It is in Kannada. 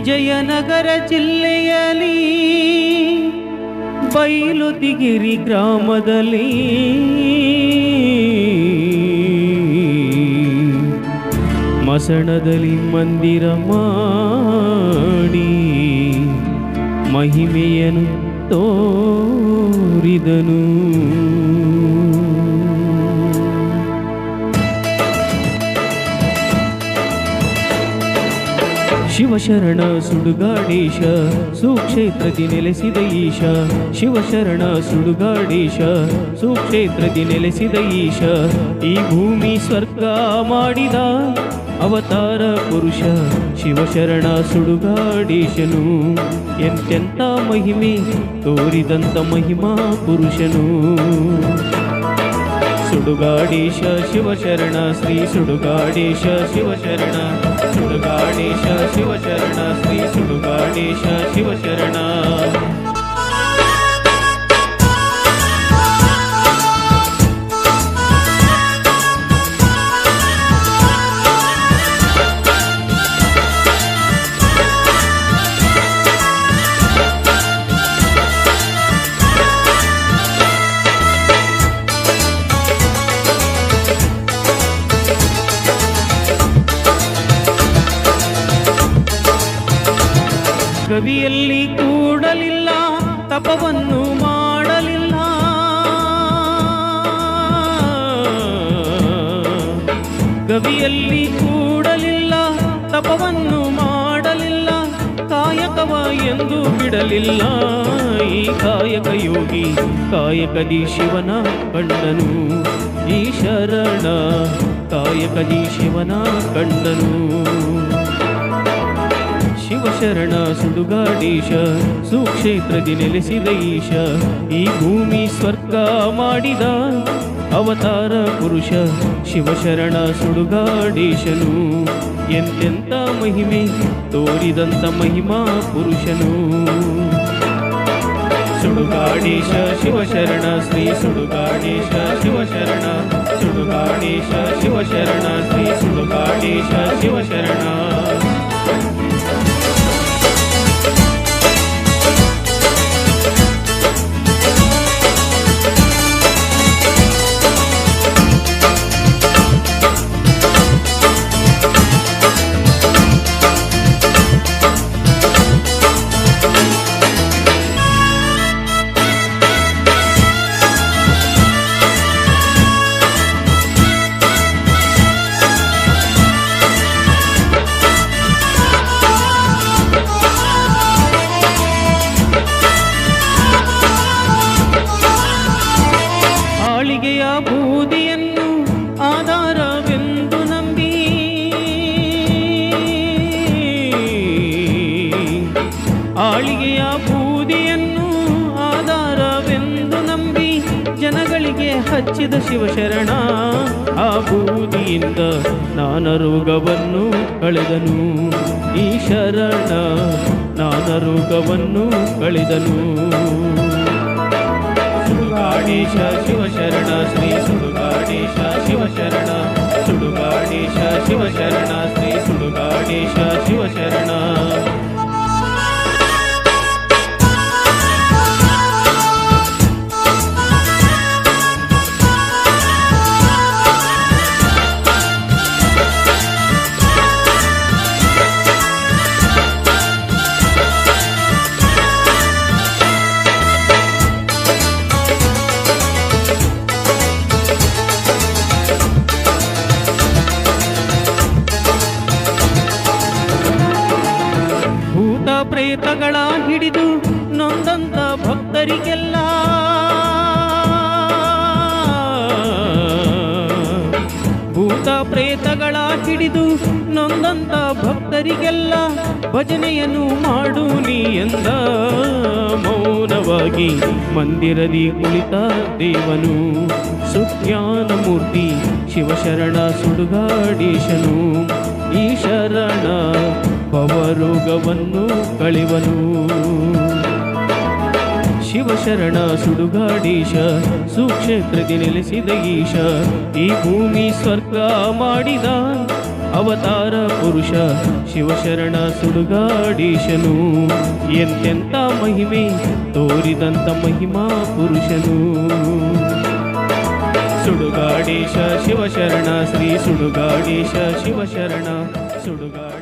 ವಿಜಯನಗರ ಜಿಲ್ಲೆಯಲ್ಲಿ ಬೈಲುತಿಗಿರಿ ಗ್ರಾಮದಲ್ಲಿ ಮಸಣದಲ್ಲಿ ಮಂದಿರ ಮಾಡಿ ಮಹಿಮೆಯನ್ನು ತೋರಿದನು. ಶಿವಶರಣ ಸುಡುಗಾಡೀಶ ಸುಕ್ಷೇತ್ರದಿ ನೆಲೆಸಿದ ಈಶ. ಶಿವಶರಣ ಸುಡುಗಾಡೀಶ ಸುಕ್ಷೇತ್ರದಿ ನೆಲೆಸಿದ ಈಶ. ಈ ಭೂಮಿ ಸ್ವರ್ಗ ಮಾಡಿದ ಅವತಾರ ಪುರುಷ, ಶಿವಶರಣ ಸುಡುಗಾಡೇಶನು ಎಂತೆಂಥ ಮಹಿಮೆ ತೋರಿದಂಥ ಮಹಿಮಾ ಪುರುಷನು. ಸುಡುಗಾಡೀಶ ಶಿವಶರಣ ಶ್ರೀ ಸುಡುಗಾಡೀಶ ಶಿವಶರಣ ಸುಡುಗಾಡೀಶ ಶಿವಶರಣ ಶ್ರೀ ಸುಡುಗಾಡೀಶ ಶಿವಶರಣ ಕವಿಯಲ್ಲಿ ಕೂಡಲಿಲ್ಲ, ತಪವನ್ನು ಮಾಡಲಿಲ್ಲ. ಕವಿಯಲ್ಲಿ ಕೂಡಲಿಲ್ಲ, ತಪವನ್ನು ಮಾಡಲಿಲ್ಲ, ಕಾಯಕವ ಎಂದು ಬಿಡಲಿಲ್ಲ. ಈ ಕಾಯಕ ಯೋಗಿ ಕಾಯಕದಿ ಶಿವನ ಕಂಡನು ಈ ಶರಣ ಕಾಯಕದಿ ಶಿವನ ಕಂಡನು ಶಿವಶರಣ ಸುಡುಗಾಡೀಶ ಸುಕ್ಷೇತ್ರದಿ ನೆಲೆಸಿದ ಈಶ. ಈ ಭೂಮಿ ಸ್ವರ್ಗ ಮಾಡಿದ ಅವತಾರ ಪುರುಷ, ಶಿವಶರಣ ಸುಡುಗಾಡೀಶನು. ಎಂತೆಂಥ ಮಹಿಮೆ ತೋರಿದಂತ ಮಹಿಮಾ ಪುರುಷನು. ಸುಡುಗಾಡೀಶ, ಶಿವಶರಣ, ಶ್ರೀ ಸುಡುಗಾಡೀಶ, ಶಿವಶರಣ. ಸುಡುಗಾಡೀಶ, ಶಿವಶರಣ, ಶ್ರೀ ಸುಡುಗಾಡೀಶ, ಶಿವಶರಣ. ಹಚ್ಚಿದ ಶಿವಶರಣ. ಆ ಬೂದಿಯಿಂದ ನಾನ ರೋಗವನ್ನು ಕಳೆದನು. ಈ ಶರಣ ನಾನ ರೋಗವನ್ನು ಕಳೆದನು. ಸುಡುಗಾಡೀಶ ಶಿವಶರಣ, ಶ್ರೀ ಸುಡುಗಾಡೀಶ ಶಿವಶರಣ. ಸುಡುಗಾಡೀಶ ಶಿವಶರಣ, ಶ್ರೀ ಸುಡುಗಾಡೀಶ ಶಿವಶರಣ. ಪ್ರೇತಗಳ ಹಿಡಿದು ನೊಂದಂತ ಭಕ್ತರಿಗೆಲ್ಲ. ಭೂತ ಪ್ರೇತಗಳ ಹಿಡಿದು ನೊಂದಂತ ಭಕ್ತರಿಗೆಲ್ಲ ಭಜನೆಯನ್ನು ಮಾಡು ನೀ ಎಂದ. ಮೌನವಾಗಿ ಮಂದಿರದಿ ಕುಳಿತ ದೇವನು ಸುಜ್ಞಾನ ಮೂರ್ತಿ ಶಿವಶರಣ ಸುಡುಗಾಡೀಶನು, ಈ ಶರಣ ಭವರೋಗವನ್ನು ಕಳಿವನು. ಶಿವಶರಣ ಸುಡುಗಾಡೀಶ, ಸುಕ್ಷೇತ್ರಕ್ಕೆ ನೆಲೆಸಿದ ಈಶ, ಈ ಭೂಮಿ ಸ್ವರ್ಗ ಮಾಡಿದ ಅವತಾರ ಪುರುಷ, ಶಿವಶರಣ ಸುಡುಗಾಡೀಶನು. ಎಂತೆಂಥ ಮಹಿಮೆ ತೋರಿದಂತ ಮಹಿಮಾ ಪುರುಷನು. ಸುಡುಗಾಡೀಶ ಶಿವಶರಣ, ಶ್ರೀ ಸುಡುಗಾಡೀಶ ಶಿವಶರಣ ಸುಡುಗಾಡೀಶ